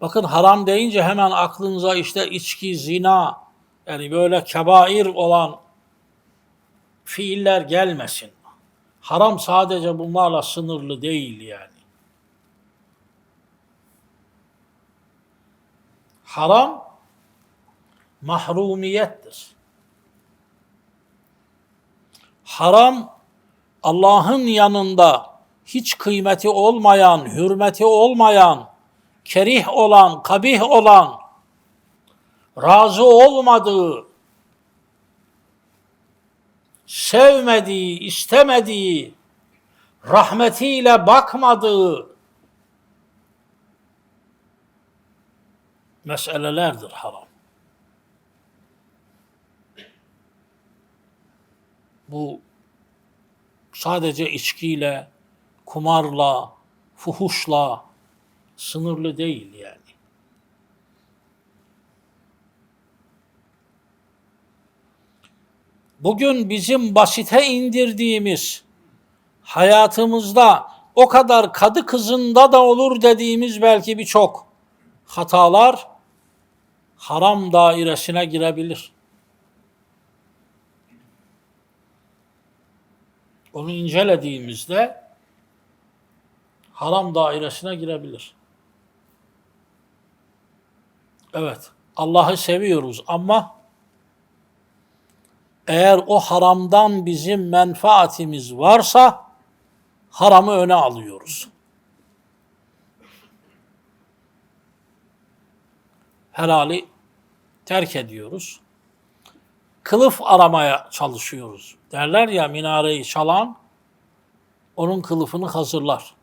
Bakın haram deyince hemen aklınıza işte içki, zina, yani böyle kebair olan fiiller gelmesin. Haram sadece bunlarla sınırlı değil yani. Haram mahrumiyettir. Haram Allah'ın yanında hiç kıymeti olmayan, hürmeti olmayan, kerih olan, kabih olan, razı olmadığı, sevmediği, istemediği, rahmetiyle bakmadığı meselelerdir haram. Bu sadece içkiyle, kumarla, fuhuşla sınırlı değil yani. Bugün bizim basite indirdiğimiz hayatımızda o kadar kadı kızında da olur dediğimiz belki birçok hatalar haram dairesine girebilir. Onu incelediğimizde haram dairesine girebilir. Evet, Allah'ı seviyoruz ama eğer o haramdan bizim menfaatimiz varsa haramı öne alıyoruz. Helali terk ediyoruz. Kılıf aramaya çalışıyoruz. Derler ya minareyi çalan onun kılıfını hazırlar.